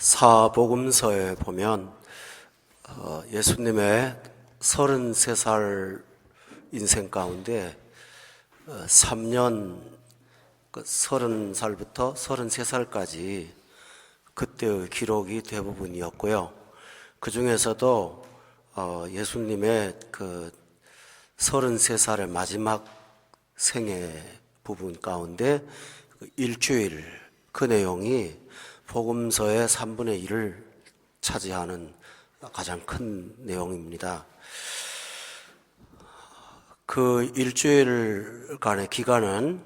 사복음서에 보면 어, 예수님의 33살 인생 가운데 어, 3년 그 30살부터 33살까지 그때의 기록이 대부분이었고요. 그 중에서도 어, 예수님의 그 33살의 마지막 생애 부분 가운데 그 일주일 그 내용이 복음서의 3분의 1을 차지하는 가장 큰 내용입니다. 그 일주일간의 기간은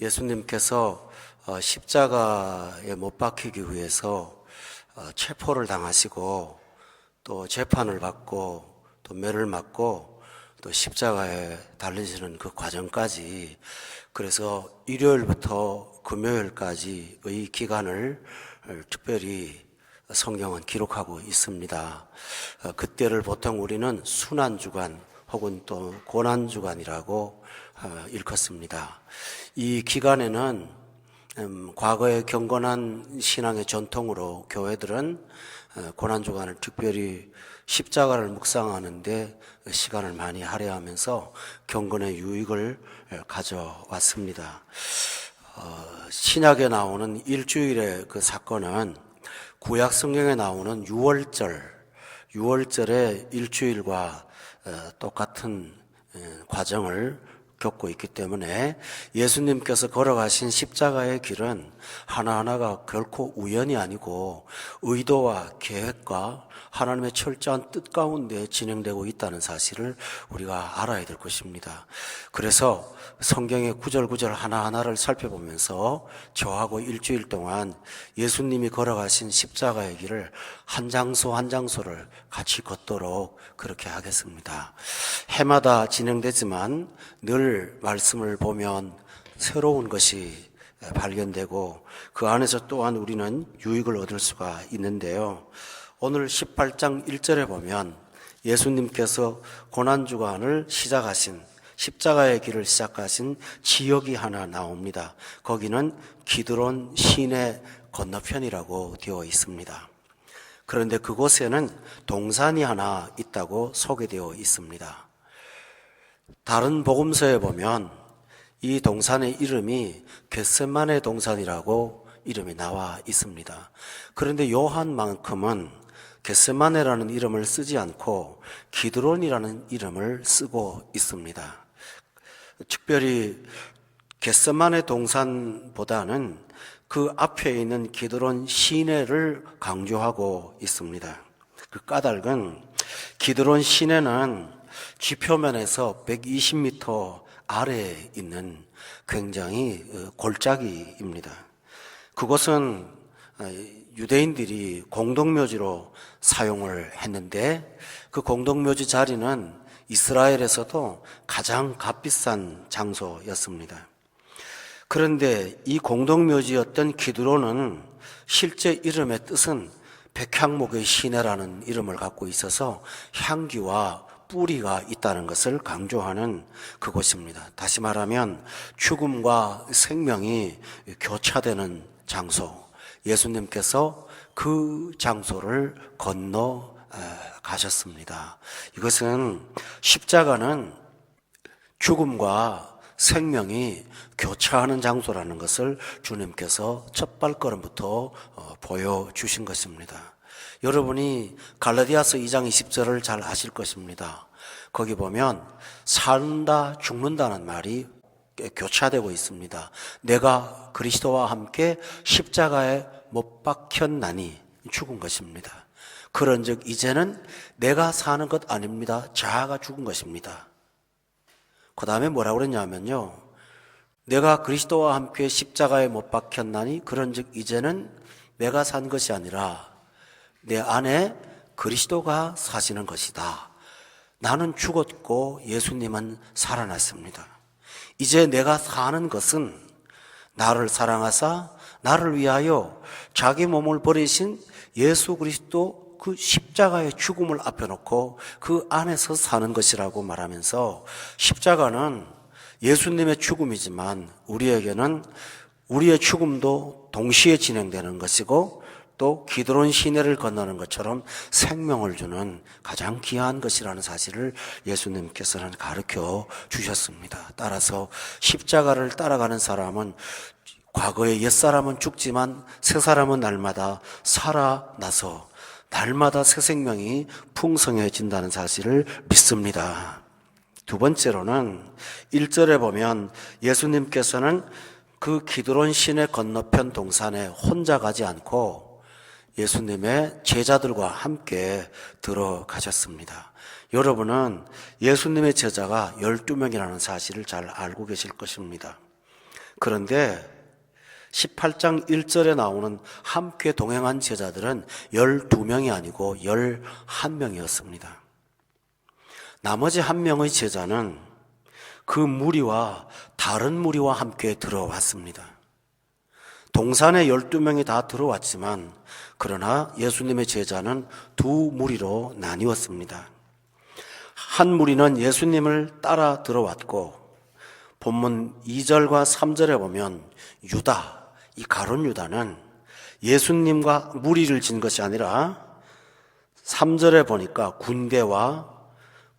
예수님께서 어, 십자가에 못 박히기 위해서 어, 체포를 당하시고 또 재판을 받고 또 매를 맞고 또 십자가에 달리시는 그 과정까지 그래서 일요일부터 금요일까지의 기간을 특별히 성경은 기록하고 있습니다. 어, 그때를 보통 우리는 순환 주간 혹은 또 고난 주간이라고 어, 일컫습니다. 이 기간에는 음, 과거의 경건한 신앙의 전통으로 교회들은 어, 고난 주간을 특별히 십자가를 묵상하는데 시간을 많이 할애하면서 경건의 유익을 가져왔습니다. 어, 신약에 나오는 일주일의 그 사건은 구약 성경에 나오는 6월절, 6월절의 일주일과 어, 똑같은 어, 과정을 겪고 있기 때문에 예수님께서 걸어가신 십자가의 길은 하나하나가 결코 우연이 아니고 의도와 계획과 하나님의 철저한 뜻 가운데 진행되고 있다는 사실을 우리가 알아야 될 것입니다. 그래서 성경의 구절구절 하나하나를 살펴보면서 저하고 일주일 동안 예수님이 걸어가신 십자가의 길을 한 장소 한 장소를 같이 걷도록 그렇게 하겠습니다. 해마다 진행되지만 늘 말씀을 보면 새로운 것이 발견되고 그 안에서 또한 우리는 유익을 얻을 수가 있는데요. 오늘 18장 1절에 보면 예수님께서 고난주간을 시작하신 십자가의 길을 시작하신 지역이 하나 나옵니다. 거기는 기드론 시내 건너편이라고 되어 있습니다. 그런데 그곳에는 동산이 하나 있다고 소개되어 있습니다. 다른 복음서에 보면 이 동산의 이름이 겟세만의 동산이라고 이름이 나와 있습니다. 그런데 요한만큼은 겟세마네라는 이름을 쓰지 않고 기드론이라는 이름을 쓰고 있습니다. 특별히 겟세마네 동산보다는 그 앞에 있는 기드론 시내를 강조하고 있습니다. 그 까닭은 기드론 시내는 지표면에서 120m 아래에 있는 굉장히 어, 골짜기입니다. 그곳은 어, 유대인들이 공동묘지로 사용을 했는데 그 공동묘지 자리는 이스라엘에서도 가장 값비싼 장소였습니다. 그런데 이 공동묘지였던 기드로는 실제 이름의 뜻은 백향목의 시내라는 이름을 갖고 있어서 향기와 뿌리가 있다는 것을 강조하는 그곳입니다. 다시 말하면 죽음과 생명이 교차되는 장소. 예수님께서 그 장소를 건너 가셨습니다. 이것은 십자가는 죽음과 생명이 교차하는 장소라는 것을 주님께서 첫 발걸음부터 어, 보여주신 것입니다. 여러분이 갈라디아서 2장 20절을 잘 아실 것입니다. 거기 보면 산다 죽는다는 말이 교차되고 있습니다. 내가 그리스도와 함께 십자가에 못 박혔나니 죽은 것입니다. 그런즉 이제는 내가 사는 것 아닙니다. 자아가 죽은 것입니다. 그 다음에 뭐라고 그랬냐면요. 내가 그리스도와 함께 십자가에 못 박혔나니 그런즉 이제는 내가 산 것이 아니라 내 안에 그리스도가 사시는 것이다. 나는 죽었고 예수님은 살아났습니다. 이제 내가 사는 것은 나를 사랑하사 나를 위하여 자기 몸을 버리신 예수 그리스도 그 십자가의 죽음을 앞에 놓고 그 안에서 사는 것이라고 말하면서 십자가는 예수님의 죽음이지만 우리에게는 우리의 죽음도 동시에 진행되는 것이고 또 기드론 시내를 건너는 것처럼 생명을 주는 가장 귀한 것이라는 사실을 예수님께서는 가르쳐 주셨습니다. 따라서 십자가를 따라가는 사람은 과거에 옛사람은 죽지만 새 사람은 날마다 살아나서 날마다 새 생명이 풍성해진다는 사실을 믿습니다. 두 번째로는 1절에 보면 예수님께서는 그 기드론 시내 건너편 동산에 혼자 가지 않고 예수님의 제자들과 함께 들어가셨습니다. 여러분은 예수님의 제자가 12명이라는 사실을 잘 알고 계실 것입니다. 그런데 18장 1절에 나오는 함께 동행한 제자들은 12명이 아니고 11명이었습니다. 나머지 한 명의 제자는 그 무리와 다른 무리와 함께 들어왔습니다. 동산에 12명이 다 들어왔지만 그러나 예수님의 제자는 두 무리로 나뉘었습니다. 한 무리는 예수님을 따라 들어왔고 본문 2절과 3절에 보면 유다, 이 가론 유다는 예수님과 무리를 진 것이 아니라 3절에 보니까 군대와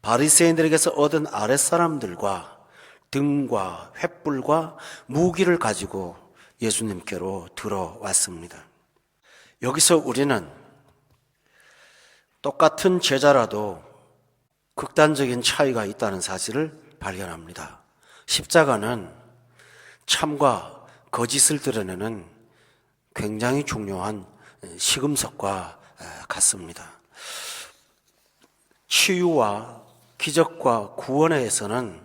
바리새인들에게서 얻은 아랫사람들과 등과 횃불과 무기를 가지고 예수님께로 들어왔습니다. 여기서 우리는 똑같은 제자라도 극단적인 차이가 있다는 사실을 발견합니다. 십자가는 참과 거짓을 드러내는 굉장히 중요한 시금석과 같습니다. 치유와 기적과 구원에서는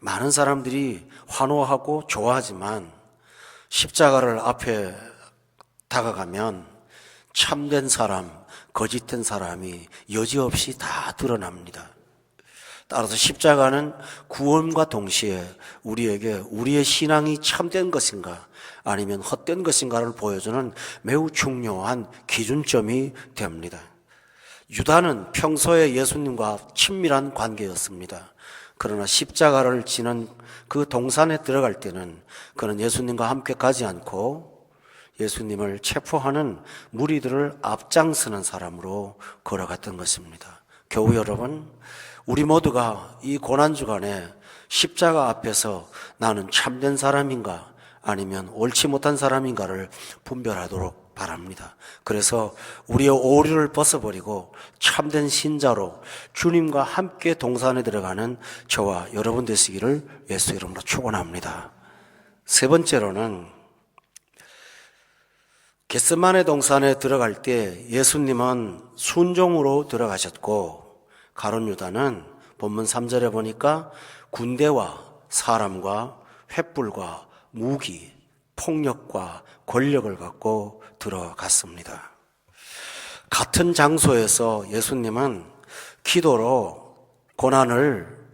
많은 사람들이 환호하고 좋아하지만 십자가를 앞에 다가가면 참된 사람, 거짓된 사람이 여지없이 다 드러납니다. 따라서 십자가는 구원과 동시에 우리에게 우리의 신앙이 참된 것인가 아니면 헛된 것인가를 보여주는 매우 중요한 기준점이 됩니다. 유다는 평소에 예수님과 친밀한 관계였습니다. 그러나 십자가를 지는 그 동산에 들어갈 때는 그는 예수님과 함께 가지 않고 예수님을 체포하는 무리들을 앞장서는 사람으로 걸어갔던 것입니다. 교우 여러분, 우리 모두가 이 고난 주간에 십자가 앞에서 나는 참된 사람인가 아니면 옳지 못한 사람인가를 분별하도록 바랍니다. 그래서 우리의 오류를 벗어버리고 참된 신자로 주님과 함께 동산에 들어가는 저와 여러분 되시기를 예수 이름으로 축원합니다. 세 번째로는 겟스만의 동산에 들어갈 때 예수님은 순종으로 들어가셨고 가론 유다는 본문 3절에 보니까 군대와 사람과 횃불과 무기, 폭력과 권력을 갖고 들어갔습니다. 같은 장소에서 예수님은 기도로 고난을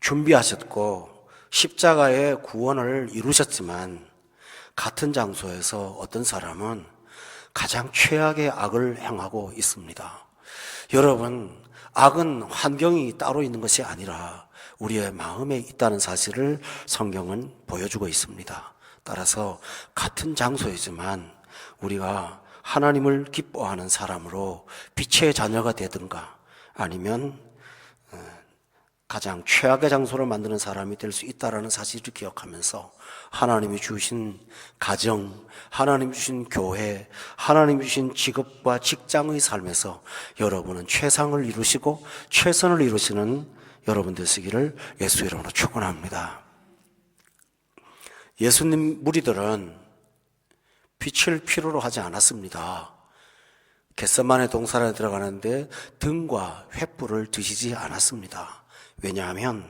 준비하셨고 십자가의 구원을 이루셨지만 같은 장소에서 어떤 사람은 가장 최악의 악을 행하고 있습니다. 여러분, 악은 환경이 따로 있는 것이 아니라 우리의 마음에 있다는 사실을 성경은 보여주고 있습니다. 따라서 같은 장소이지만 우리가 하나님을 기뻐하는 사람으로 빛의 자녀가 되든가 아니면 어, 가장 최악의 장소를 만드는 사람이 될 수 있다라는 사실을 기억하면서 하나님이 주신 가정, 하나님이 주신 교회, 하나님이 주신 직업과 직장의 삶에서 여러분은 최상을 이루시고 최선을 이루시는 여러분 되시기를 예수 이름으로 축원합니다. 예수님 무리들은 빛을 필요로 하지 않았습니다. 겟세만의 동산에 들어가는데 등과 횃불을 드시지 않았습니다. 왜냐하면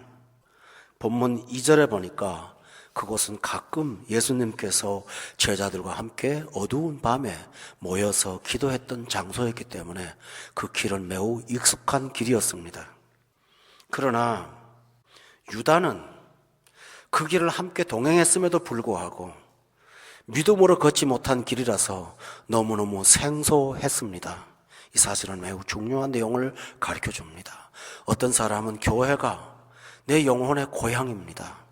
본문 2절에 보니까 그곳은 가끔 예수님께서 제자들과 함께 어두운 밤에 모여서 기도했던 장소였기 때문에 그 길은 매우 익숙한 길이었습니다. 그러나 유다는 그 길을 함께 동행했음에도 불구하고 믿음으로 걷지 못한 길이라서 너무너무 생소했습니다. 이 사실은 매우 중요한 내용을 가르쳐 줍니다. 어떤 사람은 교회가 내 영혼의 고향입니다.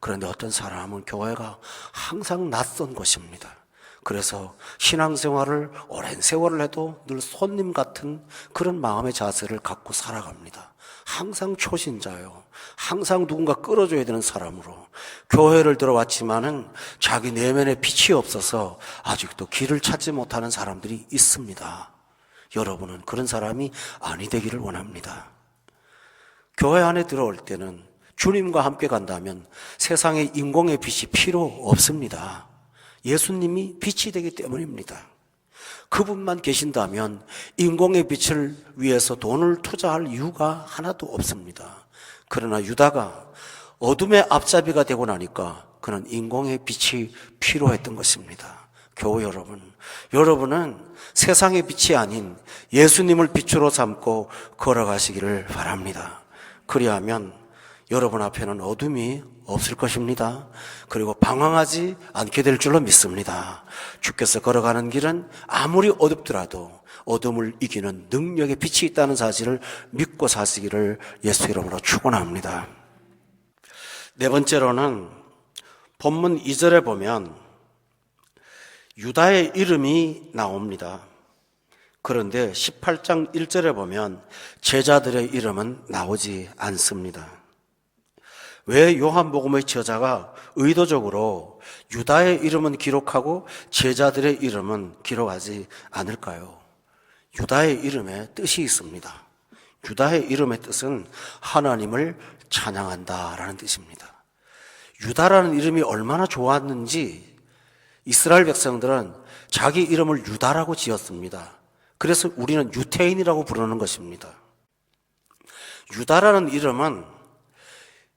그런데 어떤 사람은 교회가 항상 낯선 곳입니다. 그래서 신앙생활을 오랜 세월을 해도 늘 손님 같은 그런 마음의 자세를 갖고 살아갑니다. 항상 초신자요. 항상 누군가 끌어줘야 되는 사람으로 교회를 들어왔지만은 자기 내면에 빛이 없어서 아직도 길을 찾지 못하는 사람들이 있습니다. 여러분은 그런 사람이 아니 되기를 원합니다. 교회 안에 들어올 때는 주님과 함께 간다면 세상에 인공의 빛이 필요 없습니다. 예수님이 빛이 되기 때문입니다. 그분만 계신다면 인공의 빛을 위해서 돈을 투자할 이유가 하나도 없습니다. 그러나 유다가 어둠의 앞잡이가 되고 나니까 그는 인공의 빛이 필요했던 것입니다. 교우 여러분, 여러분은 세상의 빛이 아닌 예수님을 빛으로 삼고 걸어가시기를 바랍니다. 그리하면 여러분 앞에는 어둠이 없을 것입니다. 그리고 방황하지 않게 될 줄로 믿습니다. 주께서 걸어가는 길은 아무리 어둡더라도 어둠을 이기는 능력의 빛이 있다는 사실을 믿고 사시기를 예수 이름으로 축원합니다. 네 번째로는 본문 2절에 보면 유다의 이름이 나옵니다. 그런데 18장 1절에 보면 제자들의 이름은 나오지 않습니다. 왜 요한복음의 저자가 의도적으로 유다의 이름은 기록하고 제자들의 이름은 기록하지 않을까요? 유다의 이름에 뜻이 있습니다. 유다의 이름의 뜻은 하나님을 찬양한다라는 뜻입니다. 유다라는 이름이 얼마나 좋았는지 이스라엘 백성들은 자기 이름을 유다라고 지었습니다. 그래서 우리는 유태인이라고 부르는 것입니다. 유다라는 이름은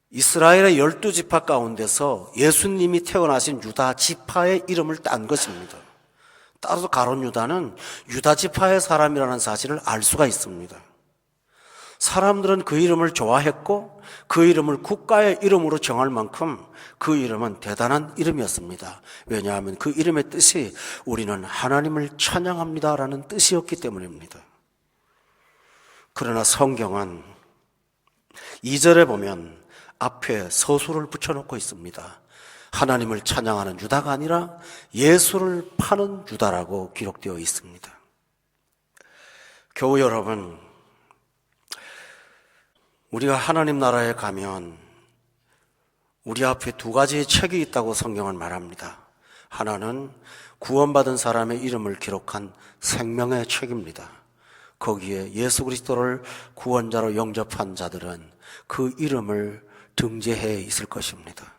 이스라엘의 열두 지파 가운데서 예수님이 태어나신 유다 지파의 이름을 딴 것입니다. 따라서 가론 유다는 유다 지파의 사람이라는 사실을 알 수가 있습니다. 사람들은 그 이름을 좋아했고 그 이름을 국가의 이름으로 정할 만큼 그 이름은 대단한 이름이었습니다. 왜냐하면 그 이름의 뜻이 우리는 하나님을 찬양합니다라는 뜻이었기 때문입니다. 그러나 성경은 2절에 보면 앞에 서술을 붙여놓고 있습니다. 하나님을 찬양하는 유다가 아니라 예수를 파는 유다라고 기록되어 있습니다. 교우 여러분, 우리가 하나님 나라에 가면 우리 앞에 두 가지의 책이 있다고 성경은 말합니다. 하나는 구원받은 사람의 이름을 기록한 생명의 책입니다. 거기에 예수 그리스도를 구원자로 영접한 자들은 그 이름을 등재해 있을 것입니다.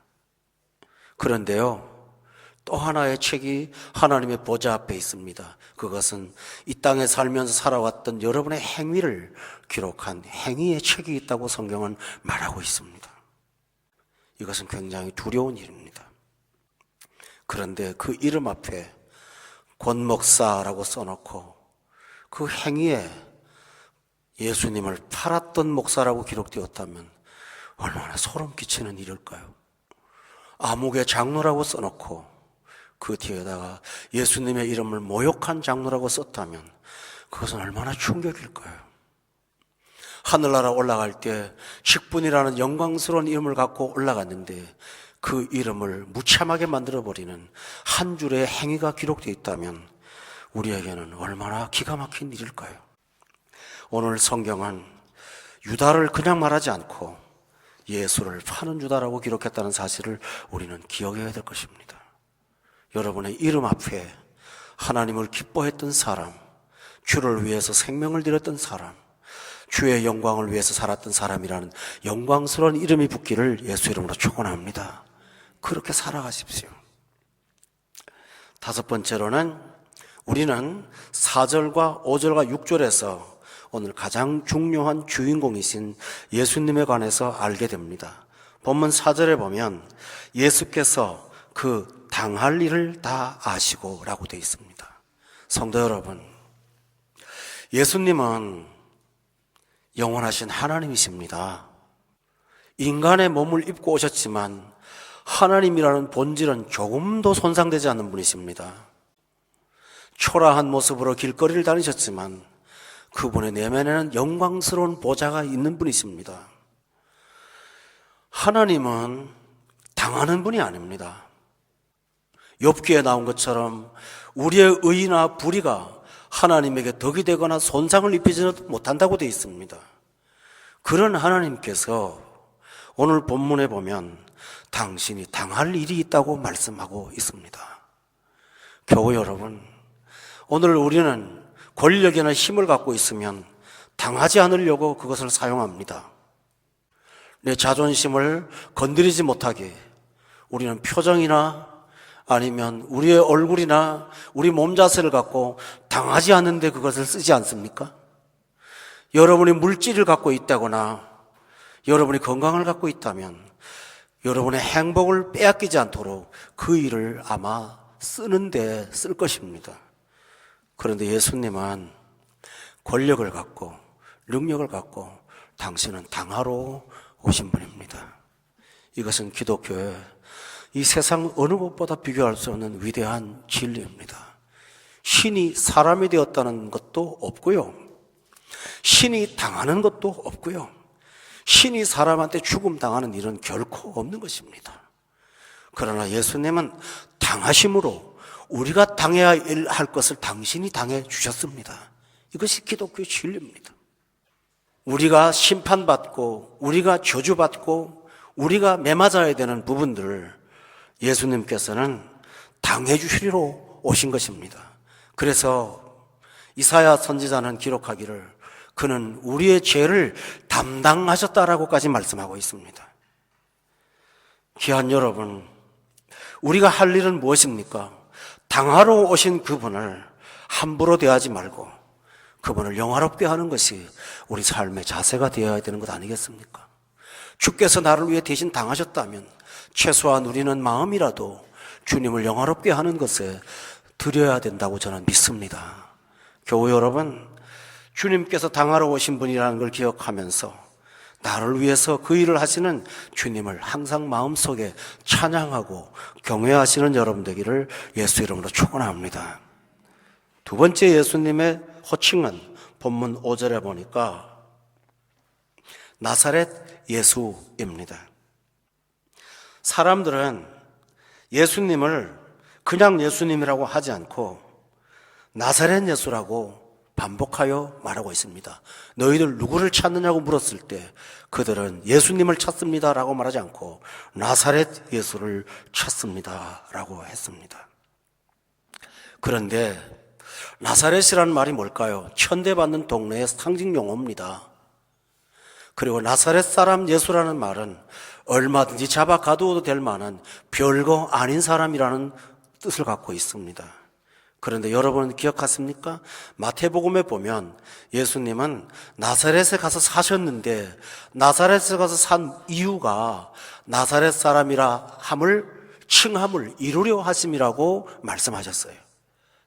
그런데요, 또 하나의 책이 하나님의 보좌 앞에 있습니다. 그것은 이 땅에 살면서 살아왔던 여러분의 행위를 기록한 행위의 책이 있다고 성경은 말하고 있습니다. 이것은 굉장히 두려운 일입니다. 그런데 그 이름 앞에 권목사라고 써놓고 그 행위에 예수님을 팔았던 목사라고 기록되었다면 얼마나 소름 끼치는 일일까요? 암흑의 장로라고 써놓고 그 뒤에다가 예수님의 이름을 모욕한 장로라고 썼다면 그것은 얼마나 충격일까요? 하늘나라 올라갈 때 직분이라는 영광스러운 이름을 갖고 올라갔는데 그 이름을 무참하게 만들어버리는 한 줄의 행위가 기록되어 있다면 우리에게는 얼마나 기가 막힌 일일까요? 오늘 성경은 유다를 그냥 말하지 않고 예수를 파는 유다라고 기록했다는 사실을 우리는 기억해야 될 것입니다. 여러분의 이름 앞에 하나님을 기뻐했던 사람, 주를 위해서 생명을 드렸던 사람, 주의 영광을 위해서 살았던 사람이라는 영광스러운 이름이 붙기를 예수 이름으로 축원합니다. 그렇게 살아가십시오. 다섯 번째로는 우리는 4절과 5절과 6절에서 오늘 가장 중요한 주인공이신 예수님에 관해서 알게 됩니다. 본문 4절에 보면 예수께서 그 당할 일을 다 아시고 라고 되어 있습니다. 성도 여러분, 예수님은 영원하신 하나님이십니다. 인간의 몸을 입고 오셨지만 하나님이라는 본질은 조금도 손상되지 않는 분이십니다. 초라한 모습으로 길거리를 다니셨지만 그분의 내면에는 영광스러운 보좌가 있는 분이십니다. 하나님은 당하는 분이 아닙니다. 욥기에 나온 것처럼 우리의 의나 불의가 하나님에게 덕이 되거나 손상을 입히지 못한다고 되어 있습니다. 그런 하나님께서 오늘 본문에 보면 당신이 당할 일이 있다고 말씀하고 있습니다. 교우 여러분, 오늘 우리는 권력이나 힘을 갖고 있으면 당하지 않으려고 그것을 사용합니다. 내 자존심을 건드리지 못하게 우리는 표정이나 아니면 우리의 얼굴이나 우리 몸 자세를 갖고 당하지 않는데 그것을 쓰지 않습니까? 여러분이 물질을 갖고 있다거나 여러분이 건강을 갖고 있다면 여러분의 행복을 빼앗기지 않도록 그 일을 아마 쓰는데 쓸 것입니다. 그런데 예수님은 권력을 갖고 능력을 갖고 당신은 당하러 오신 분입니다. 이것은 기독교의 이 세상 어느 것보다 비교할 수 없는 위대한 진리입니다. 신이 사람이 되었다는 것도 없고요. 신이 당하는 것도 없고요. 신이 사람한테 죽음 당하는 일은 결코 없는 것입니다. 그러나 예수님은 당하심으로 우리가 당해야 할 것을 당신이 당해 주셨습니다. 이것이 기독교의 진리입니다. 우리가 심판받고 우리가 저주받고 우리가 매맞아야 되는 부분들을 예수님께서는 당해 주시리로 오신 것입니다. 그래서 이사야 선지자는 기록하기를 그는 우리의 죄를 담당하셨다라고까지 말씀하고 있습니다. 귀한 여러분, 우리가 할 일은 무엇입니까? 당하러 오신 그분을 함부로 대하지 말고 그분을 영화롭게 하는 것이 우리 삶의 자세가 되어야 되는 것 아니겠습니까? 주께서 나를 위해 대신 당하셨다면 최소한 우리는 마음이라도 주님을 영화롭게 하는 것에 드려야 된다고 저는 믿습니다. 교우 여러분, 주님께서 당하러 오신 분이라는 걸 기억하면서 나를 위해서 그 일을 하시는 주님을 항상 마음속에 찬양하고 경외하시는 여러분 되기를 예수 이름으로 축원합니다. 두 번째 예수님의 호칭은 본문 5절에 보니까 나사렛 예수입니다. 사람들은 예수님을 그냥 예수님이라고 하지 않고 나사렛 예수라고 반복하여 말하고 있습니다. 너희들 누구를 찾느냐고 물었을 때 그들은 예수님을 찾습니다라고 말하지 않고 나사렛 예수를 찾습니다라고 했습니다. 그런데 나사렛이라는 말이 뭘까요? 천대받는 동네의 상징 용어입니다. 그리고 나사렛 사람 예수라는 말은 얼마든지 잡아 가두어도 될 만한 별거 아닌 사람이라는 뜻을 갖고 있습니다. 그런데 여러분 기억하십니까? 마태복음에 보면 예수님은 나사렛에 가서 사셨는데 나사렛에 가서 산 이유가 나사렛 사람이라 함을 칭함을 이루려 하심이라고 말씀하셨어요.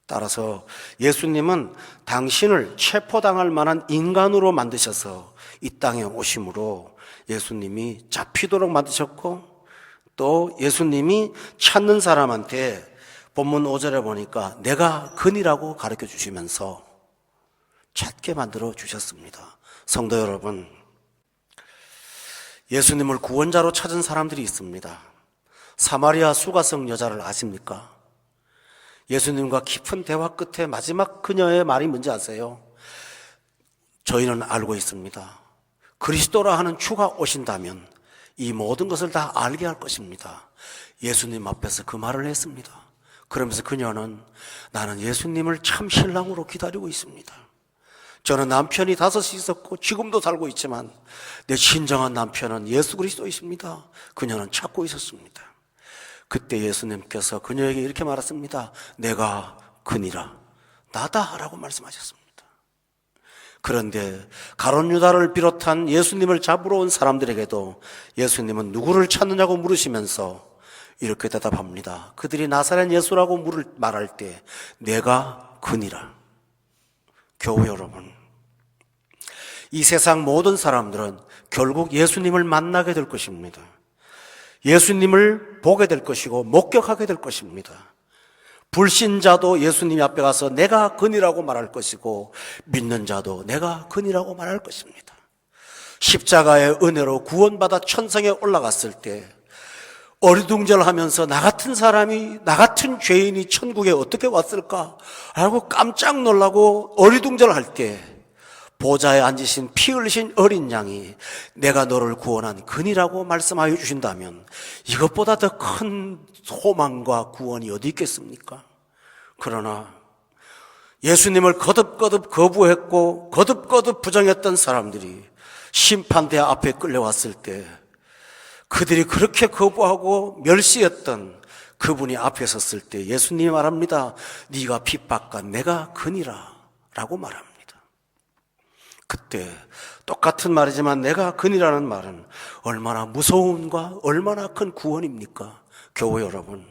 따라서 예수님은 당신을 체포당할 만한 인간으로 만드셔서 이 땅에 오심으로 예수님이 잡히도록 만드셨고 또 예수님이 찾는 사람한테 본문 5절에 보니까 내가 근이라고 가르쳐 주시면서 찾게 만들어 주셨습니다. 성도 여러분, 예수님을 구원자로 찾은 사람들이 있습니다. 사마리아 수가성 여자를 아십니까? 예수님과 깊은 대화 끝에 마지막 그녀의 말이 뭔지 아세요? 저희는 알고 있습니다. 그리스도라 하는 주가 오신다면 이 모든 것을 다 알게 할 것입니다. 예수님 앞에서 그 말을 했습니다. 그러면서 그녀는 나는 예수님을 참 신랑으로 기다리고 있습니다. 저는 남편이 다섯이 있었고 지금도 살고 있지만 내 진정한 남편은 예수 그리스도이십니다. 그녀는 찾고 있었습니다. 그때 예수님께서 그녀에게 이렇게 말했습니다. 내가 그니라 나다 라고 말씀하셨습니다. 그런데 가론 유다를 비롯한 예수님을 잡으러 온 사람들에게도 예수님은 누구를 찾느냐고 물으시면서 이렇게 대답합니다. 그들이 나사렛 예수라고 물을 말할 때 내가 그니라. 교우 여러분, 이 세상 모든 사람들은 결국 예수님을 만나게 될 것입니다. 예수님을 보게 될 것이고 목격하게 될 것입니다. 불신자도 예수님 앞에 가서 내가 근이라고 말할 것이고 믿는 자도 내가 근이라고 말할 것입니다. 십자가의 은혜로 구원받아 천성에 올라갔을 때 어리둥절하면서 나 같은 사람이 나 같은 죄인이 천국에 어떻게 왔을까? 하고 깜짝 놀라고 어리둥절할 때 보좌에 앉으신 피 흘리신 어린 양이 내가 너를 구원한 근이라고 말씀하여 주신다면 이것보다 더 큰 소망과 구원이 어디 있겠습니까? 그러나 예수님을 거듭거듭 거부했고 거듭거듭 부정했던 사람들이 심판대 앞에 끌려왔을 때 그들이 그렇게 거부하고 멸시했던 그분이 앞에 섰을 때 예수님이 말합니다. 네가 핍박과 내가 근이라 라고 말합니다. 그때 똑같은 말이지만 내가 근이라는 말은 얼마나 무서움과 얼마나 큰 구원입니까? 교회 여러분.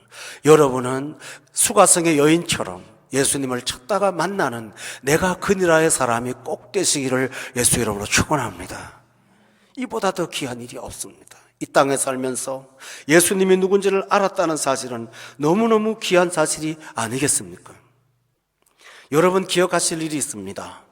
여러분은 수가성의 여인처럼 예수님을 찾다가 만나는 내가 근이라의 사람이 꼭 되시기를 예수 이름으로 축원합니다. 이보다 더 귀한 일이 없습니다. 이 땅에 살면서 예수님이 누군지를 알았다는 사실은 너무너무 귀한 사실이 아니겠습니까? 여러분 기억하실 일이 있습니다.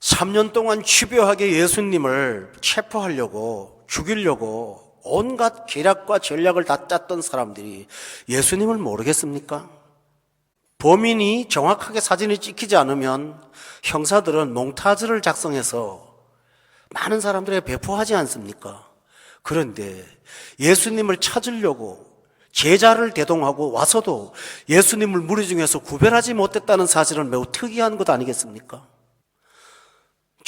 3년 동안 집요하게 예수님을 체포하려고 죽이려고 온갖 계략과 전략을 다 짰던 사람들이 예수님을 모르겠습니까? 범인이 정확하게 사진이 찍히지 않으면 형사들은 몽타주를 작성해서 많은 사람들에게 배포하지 않습니까? 그런데 예수님을 찾으려고 제자를 대동하고 와서도 예수님을 무리 중에서 구별하지 못했다는 사실은 매우 특이한 것 아니겠습니까?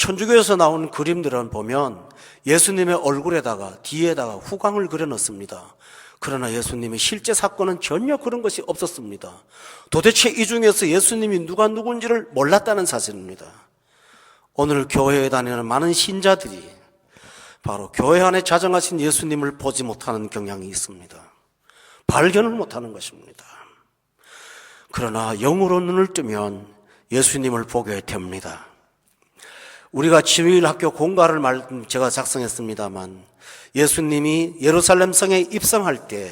천주교에서 나온 그림들은 보면 예수님의 얼굴에다가 뒤에다가 후광을 그려 넣습니다. 그러나 예수님의 실제 사건은 전혀 그런 것이 없었습니다. 도대체 이 중에서 예수님이 누가 누군지를 몰랐다는 사실입니다. 오늘 교회에 다니는 많은 신자들이 바로 교회 안에 자정하신 예수님을 보지 못하는 경향이 있습니다. 발견을 못하는 것입니다. 그러나 영으로 눈을 뜨면 예수님을 보게 됩니다. 우리가 지휘학교 공가를 말, 제가 작성했습니다만 예수님이 예루살렘 성에 입성할 때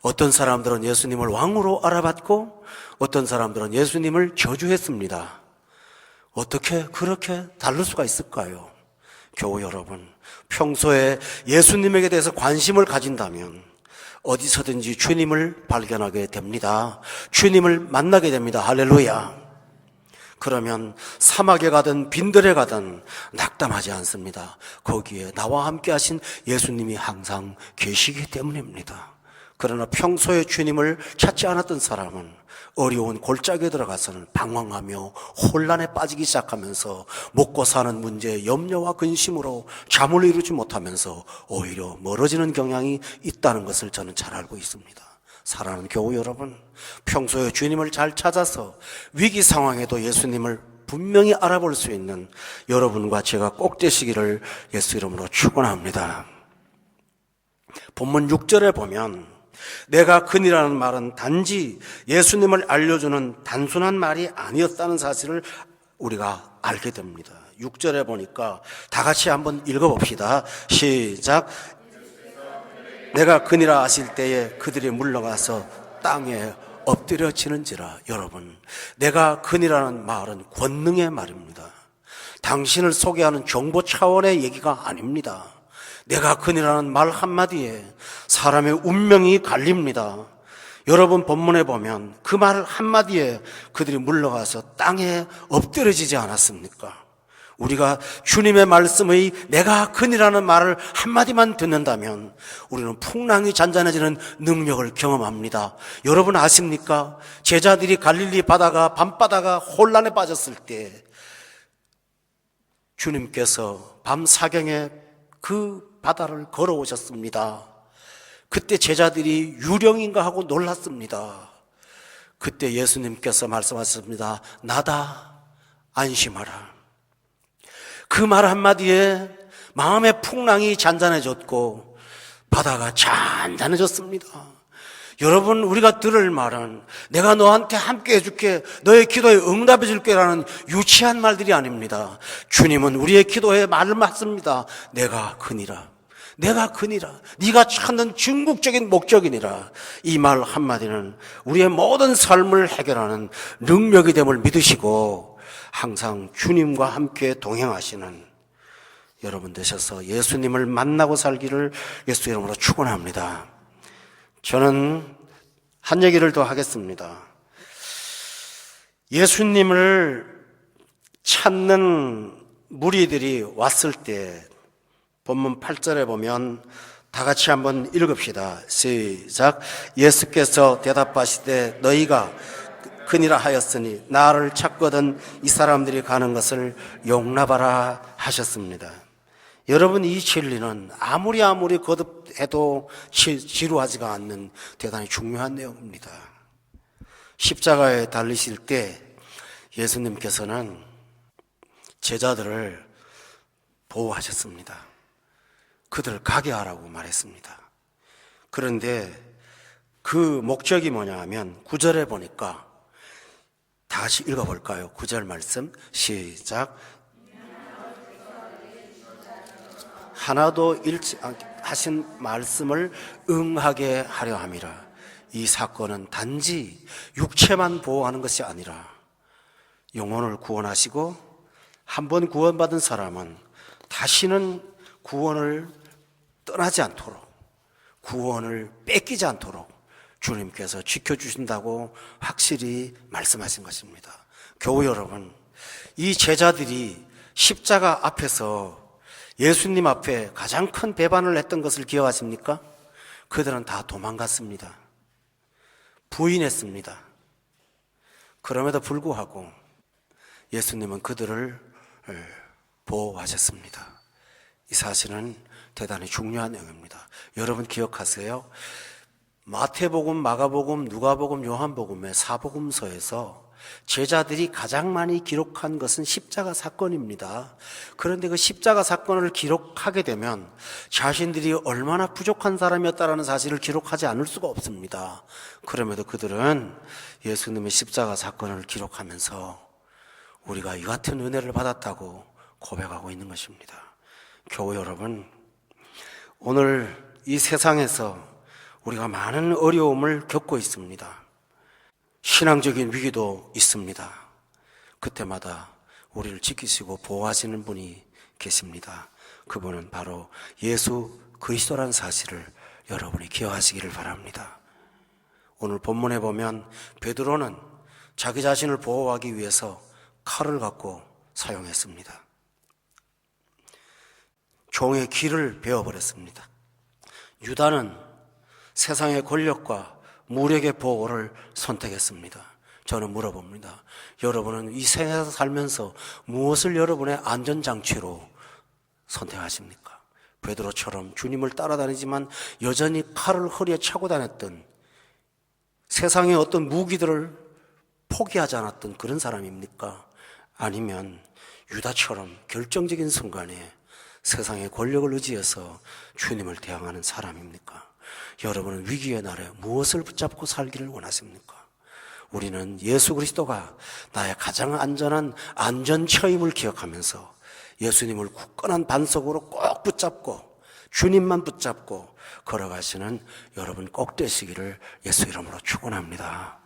어떤 사람들은 예수님을 왕으로 알아봤고 어떤 사람들은 예수님을 저주했습니다. 어떻게 그렇게 다를 수가 있을까요? 교우 여러분, 평소에 예수님에게 대해서 관심을 가진다면 어디서든지 주님을 발견하게 됩니다. 주님을 만나게 됩니다. 할렐루야. 그러면 사막에 가든 빈들에 가든 낙담하지 않습니다. 거기에 나와 함께 하신 예수님이 항상 계시기 때문입니다. 그러나 평소에 주님을 찾지 않았던 사람은 어려운 골짜기에 들어가서는 방황하며 혼란에 빠지기 시작하면서 먹고 사는 문제에 염려와 근심으로 잠을 이루지 못하면서 오히려 멀어지는 경향이 있다는 것을 저는 잘 알고 있습니다. 사랑하는 교우 여러분, 평소에 주님을 잘 찾아서 위기 상황에도 예수님을 분명히 알아볼 수 있는 여러분과 제가 꼭 되시기를 예수 이름으로 축원합니다. 본문 6절에 보면 내가 근이라는 말은 단지 예수님을 알려주는 단순한 말이 아니었다는 사실을 우리가 알게 됩니다. 6절에 보니까 다 같이 한번 읽어봅시다. 시작. 내가 근이라 하실 때에 그들이 물러가서 땅에 엎드려지는지라 여러분. 내가 근이라는 말은 권능의 말입니다. 당신을 소개하는 정보 차원의 얘기가 아닙니다. 내가 근이라는 말 한마디에 사람의 운명이 갈립니다. 여러분 본문에 보면 그 말 한마디에 그들이 물러가서 땅에 엎드려지지 않았습니까? 우리가 주님의 말씀의 내가 근이라는 말을 한마디만 듣는다면 우리는 풍랑이 잔잔해지는 능력을 경험합니다. 여러분 아십니까? 제자들이 갈릴리 바다가 밤바다가 혼란에 빠졌을 때 주님께서 밤 사경에 그 바다를 걸어오셨습니다. 그때 제자들이 유령인가 하고 놀랐습니다. 그때 예수님께서 말씀하셨습니다. 나다 안심하라. 그 말 한마디에 마음의 풍랑이 잔잔해졌고 바다가 잔잔해졌습니다. 여러분 우리가 들을 말은 내가 너한테 함께 해줄게 너의 기도에 응답해 줄게라는 유치한 말들이 아닙니다. 주님은 우리의 기도에 말을 맞습니다. 내가 크니라. 내가 크니라. 네가 찾는 중국적인 목적이니라. 이 말 한마디는 우리의 모든 삶을 해결하는 능력이 됨을 믿으시고 항상 주님과 함께 동행하시는 여러분 되셔서 예수님을 만나고 살기를 예수 이름으로 축원합니다. 저는 한 얘기를 더 하겠습니다. 예수님을 찾는 무리들이 왔을 때 본문 8절에 보면 다 같이 한번 읽읍시다. 시작. 예수께서 대답하시되 너희가 그니라 하였으니 나를 찾거든 이 사람들이 가는 것을 용납하라 하셨습니다. 여러분 이 진리는 아무리 아무리 거듭해도 지- 지루하지가 않는 대단히 중요한 내용입니다. 십자가에 달리실 때 예수님께서는 제자들을 보호하셨습니다. 그들을 가게 하라고 말했습니다. 그런데 그 목적이 뭐냐 하면 구절에 보니까 다시 읽어볼까요? 구절 말씀 시작 하나도 잃지 않게 하신 말씀을 응하게 하려 함이라. 이 사건은 단지 육체만 보호하는 것이 아니라 영혼을 구원하시고 한 번 구원받은 사람은 다시는 구원을 떠나지 않도록 구원을 뺏기지 않도록 주님께서 지켜주신다고 확실히 말씀하신 것입니다. 교우 여러분, 이 제자들이 십자가 앞에서 예수님 앞에 가장 큰 배반을 했던 것을 기억하십니까? 그들은 다 도망갔습니다. 부인했습니다. 그럼에도 불구하고 예수님은 그들을 보호하셨습니다. 이 사실은 대단히 중요한 내용입니다. 여러분 기억하세요? 마태복음, 마가복음, 누가복음, 요한복음의 사복음서에서 제자들이 가장 많이 기록한 것은 십자가 사건입니다. 그런데 그 십자가 사건을 기록하게 되면 자신들이 얼마나 부족한 사람이었다라는 사실을 기록하지 않을 수가 없습니다. 그럼에도 그들은 예수님의 십자가 사건을 기록하면서 우리가 이 같은 은혜를 받았다고 고백하고 있는 것입니다. 교우 여러분, 오늘 이 세상에서 우리가 많은 어려움을 겪고 있습니다. 신앙적인 위기도 있습니다. 그때마다 우리를 지키시고 보호하시는 분이 계십니다. 그분은 바로 예수 그리스도라는 사실을 여러분이 기억하시기를 바랍니다. 오늘 본문에 보면 베드로는 자기 자신을 보호하기 위해서 칼을 갖고 사용했습니다. 종의 길을 베어버렸습니다. 유다는 세상의 권력과 무력의 보호를 선택했습니다. 저는 물어봅니다. 여러분은 이 세상에서 살면서 무엇을 여러분의 안전장치로 선택하십니까? 베드로처럼 주님을 따라다니지만 여전히 칼을 허리에 차고 다녔던 세상의 어떤 무기들을 포기하지 않았던 그런 사람입니까? 아니면 유다처럼 결정적인 순간에 세상의 권력을 의지해서 주님을 대항하는 사람입니까? 여러분은 위기의 날에 무엇을 붙잡고 살기를 원하십니까? 우리는 예수 그리스도가 나의 가장 안전한 안전처임을 기억하면서 예수님을 굳건한 반석으로 꼭 붙잡고 주님만 붙잡고 걸어가시는 여러분 꼭 되시기를 예수 이름으로 축원합니다.